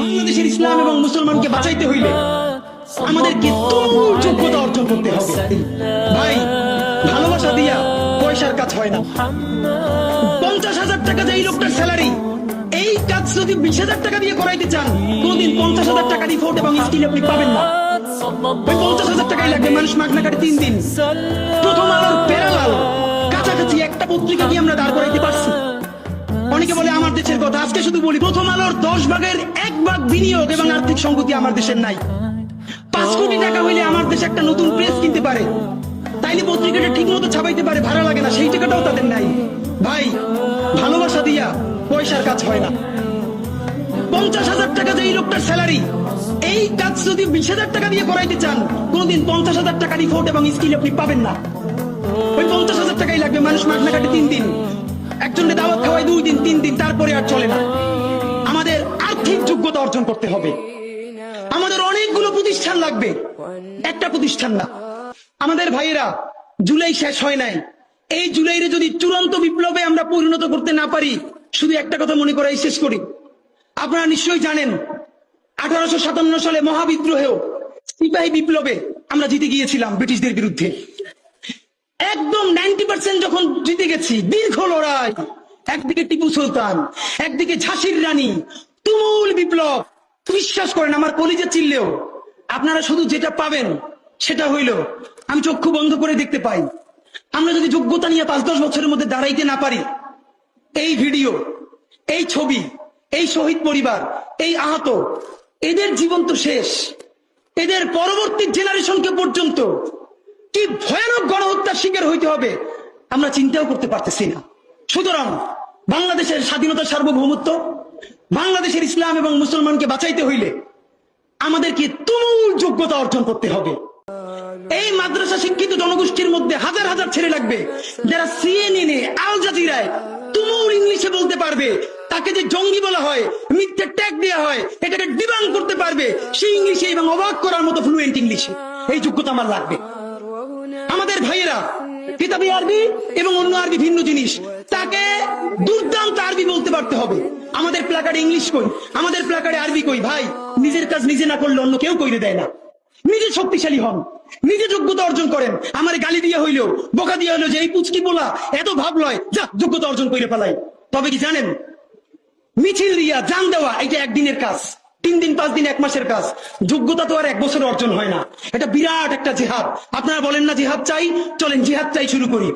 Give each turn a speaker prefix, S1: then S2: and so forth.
S1: বাংলাদেশের ইসলাম এবং মুসলমানকে বাঁচাইতে হইলে আমাদেরকে তুমুল যোগ্যতা অর্জন করতে হবে। ভাই, ভালোবাসা দিয়া পয়সার কাজ হয় না। পঞ্চাশ হাজার টাকা যে এই লোকটার স্যালারি এই কাজ যদি বিশ হাজার টাকা দিয়ে করাইতে চান, কোনদিন পঞ্চাশ হাজার টাকা রিপোর্ট এবং স্কিল আপনি পাবেন না। ওই পঞ্চাশ হাজার টাকাই লাগবে মানুষ মাগনা কাটে তিন দিন। প্রথম আলোর পেরালাল কাছাকাছি একটা পত্রিকা দিয়ে আমরা দাঁড় পারছি অনেকে বলে আমার দেশের কথা। আজকে শুধু বলি, প্রথম আলোর দশ ভাগের এক ভাগ বিনিয়োগ এবং আর্থিক সংগতি আমার দেশের নাই। পাঁচ কোটি টাকা হইলে আমার দেশে একটা নতুন প্রেস কিনতে পারে। তাইলে পত্রিকাটা ঠিক মতো ছাপাইতে পারে ভাড়া লাগে না, সেই টাকাটাও তাদের নাই। ভাই, ভালোবাসা দিয়া পয়সার কাজ হয় না। পঞ্চাশ হাজার টাকা যে এই লোকটার স্যালারি, এই কাজ যদি বিশ হাজার টাকা দিয়ে করাইতে চান, কোনদিন পঞ্চাশ হাজার টাকা রিপোর্ট এবং স্কিল আপনি পাবেন না। ওই পঞ্চাশ হাজার টাকাই লাগবে মানুষ মাগনা কাটে তিন দিন। একজনকে দাওয়াত খাওয়াই দুই দিন, তিন দিন, তারপরে আর চলে না। আমাদের আর্থিক যোগ্যতা অর্জন করতে হবে। আমাদের অনেকগুলো প্রতিষ্ঠান লাগবে। একটা প্রতিষ্ঠান না। আমাদের ভাইয়েরা, জুলাই শেষ হয় নাই। এই জুলাইরে যদি চূড়ান্ত বিপ্লবে আমরা পরিণত করতে না পারি, শুধু একটা কথা মনে করাই শেষ করি। আপনারা নিশ্চয়ই জানেন, আঠারোশো সাতান্ন সালে মহাবিদ্রোহেও সিপাহী বিপ্লবে আমরা জিতে গিয়েছিলাম ব্রিটিশদের বিরুদ্ধে। একদম নাইনটি পার্সেন্ট যখন জিতে গেছি, দীর্ঘ লড়াই। একদিকে টিপু সুলতান, একদিকে ঝাঁসির রানী, তুমুল বিপ্লব। বিশ্বাস করেন, আমার কলিজে চিল্লেও আপনারা শুধু যেটা পাবেন, সেটা হইল, আমি চক্ষু বন্ধ করে দেখতে পাই। আমরা যদি যোগ্যতা নিয়ে পাঁচ, দশ বছরের মধ্যে দাঁড়াইতে না পারি, এই ভিডিও, এই ছবি, এই শহীদ পরিবার, এই আহত, এদের জীবন তো শেষ। এদের পরবর্তী জেনারেশনকে পর্যন্ত কি ভয়ানক গণহত্যার শিকার হইতে হবে? আমরা চিন্তাও করতে পারতেছি না। সুতরাং বাংলাদেশের স্বাধীনতা সার্বভৌমত্ব, বাংলাদেশের ইসলাম এবং মুসলমানকে বাঁচাইতে হইলে আমাদেরকে তুমুল যোগ্যতা অর্জন করতে হবে। এই মাদ্রাসা শিক্ষিত জনগোষ্ঠীর মধ্যে হাজার হাজার ছেলে লাগবে, যারা সিএনএন আল জাজিরায় তুমুল ইংলিশে বলতে পারবে, তাকে যে জঙ্গি বলা হয়, মিথ্যে ট্যাগ দেওয়া হয়, এটাকে ডিমান্ড করতে পারবে, সেই ইংলিশে এবং অবাক করার মতো ফ্লুয়েন্ট ইংলিশে। এই যোগ্যতা আমার লাগবে। আমাদের ভাইয়েরা কিতাবি আরবি এবং অন্য আরবি ভিন্ন জিনিস, তাকে দুর্দান্ত আরবি বলতে পারতে হবে। আমাদের প্লাকার্ডে ইংলিশ কই? আমাদের প্লাকার্ডে আরবি কই? ভাই, নিজের কাজ নিজে না করলে অন্য কেউ কইরে দেয় না। নিজে শক্তিশালী হন, নিজে যোগ্যতা অর্জন করেন। আমার গালি দিয়ে হইলেও, বোকা দিয়ে হইল যে এই পুচকি বলা এত ভাব লয়, যা, যোগ্যতা অর্জন করে ফেলাই। তবে কি জানেন? মিছিল দিয়া জান দেওয়া এটা একদিনের কাজ। তিন দিন, পাঁচ দিন, এক মাসের কাজ। যোগ্যতা তো আর এক বছর অর্জন হয় না। এটা বিরাট একটা জেহাদ। আপনারা বলেন না, জিহাদ চাই? চলেন, জিহাদ চাই শুরু করি।